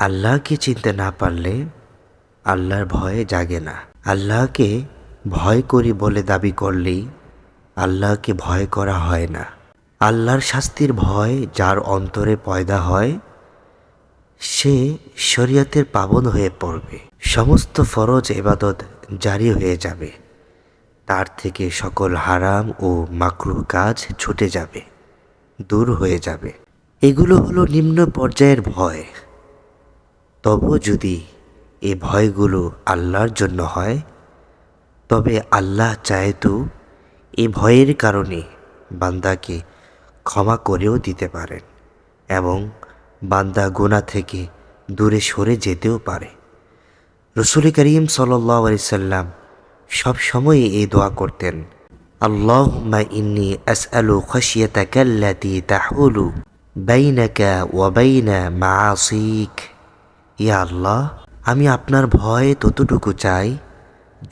আল্লাহকে চিনতে না পারলে আল্লাহর ভয়ে জাগে না। আল্লাহকে ভয় করি বলে দাবি করলেই আল্লাহকে ভয় করা হয় না। আল্লাহর শাস্তির ভয় যার অন্তরে পয়দা হয়, সে শরীয়তের পাবন হয়ে পড়বে। সমস্ত ফরজ এবাদত জারি হয়ে যাবে। তার থেকে সকল হারাম ও মাকরু কাজ ছুটে যাবে, দূর হয়ে যাবে। এগুলো হলো নিম্ন পর্যায়ের ভয়। তবু যদি এ ভয়গুলো আল্লাহর জন্য হয়, তবে আল্লাহ চাইতো এ ভয়ের কারণে বান্দাকে ক্ষমা করেও দিতে পারেন এবং বান্দা গোনা থেকে দূরে সরে যেতেও পারে। রসুল করিম সাল্লাহ সাল্লাম সব সময় এই দোয়া করতেন, আল্লাহুম্মা ইন্নি আসআলু খাশিয়াতাকা আল্লাতী তাহুলু বাইনাকা ওয়া বাইনা মাআসিক। ইয়া আল্লাহ, আমি আপনার ভয় ততটুকু চাই,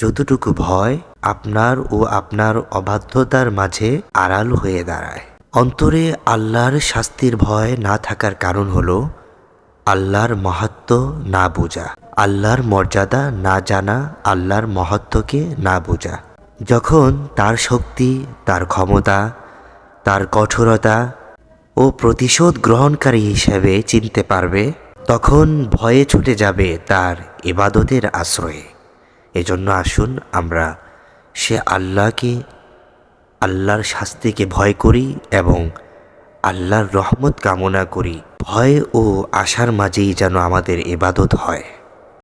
যতটুকু ভয় আপনার ও আপনার অবাধ্যতার মাঝে আড়াল হয়ে দাঁড়ায়। অন্তরে আল্লাহর শাস্তির ভয় না থাকার কারণ হলো আল্লাহর মাহাত্ম না বোঝা, আল্লাহর মর্যাদা না জানা, আল্লাহর মহত্বকে না বোঝা। যখন তার শক্তি, তার ক্ষমতা, তার কঠোরতা ও প্রতিশোধ গ্রহণকারী হিসেবে চিনতে পারবে তখন ভয়ে ছুটে যাবে তার এবাদতের আশ্রয়ে। এজন্য আসুন আমরা সে আল্লাহকে, আল্লাহর শাস্তিকে ভয় করি এবং আল্লাহর রহমত কামনা করি। ভয় ও আশার মাঝেই যেন আমাদের এবাদত হয়।